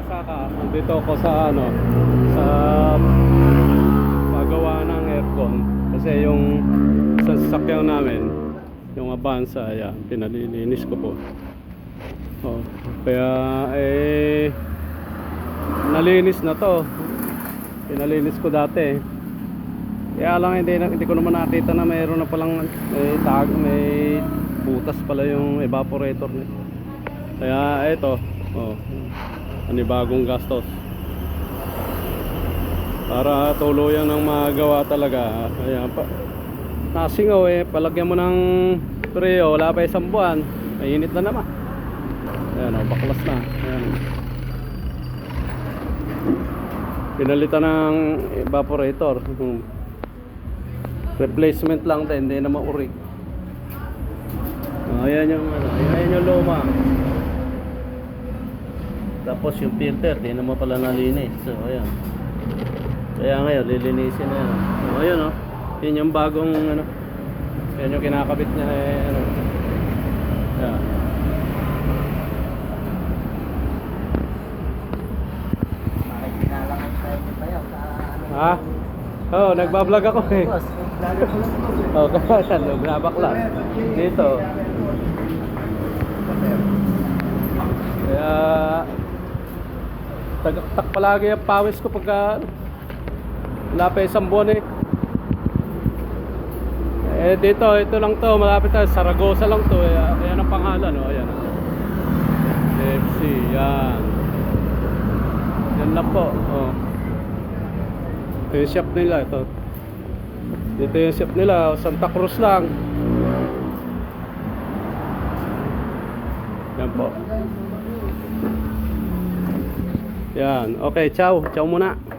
Nagasaka. Nandito ako sa ano, sa paggawa ng aircon. Kasi yung sa sasakyan namin, yung Avanza, ayan, pinalilinis ko po. Oh, kaya eh nalinis na to. Pinalinis ko dati. Kaya lang hindi, hindi ko naman nakita na mayroon na palang may tag, may butas pala yung evaporator nito. Kaya ito, oh, anibagong gastos. Para tuluyan ng magawa talaga. Ayan pa. Nasingaw eh, palagyan mo ng preo, wala pa isang buwan. Mainit na naman. Ayan o, baklas na. Ayan. Pinalitan ng evaporator. Hmm. Replacement lang din, hindi na maurik. Oh, ayan yung ano, ayan yung luma. Tapos yung filter, di naman pala nalinis. So, ayan. Kaya ngayon, lilinisin na yan. Oh, ayan oh. Yun yung bagong ano. Yan yung kinakabit niya eh, ano. Ayan. Ha? Oh, nagbablog ako eh. Po. Oh, kaya grabak lang. Dito. Kaya tagaktak palagi ang pawis ko pagka wala pa isang buwan eh. Eh dito, ito lang to, malapit tayo, Saragosa lang to. Eh. Ayan ang pangalan, oh, ayan. FC, yan. Yan lang po, oh. Ito yung shop nila, ito. Dito yung shop nila, Santa Cruz lang. Yan po. Yan. Okay, ciao. Ciao muna.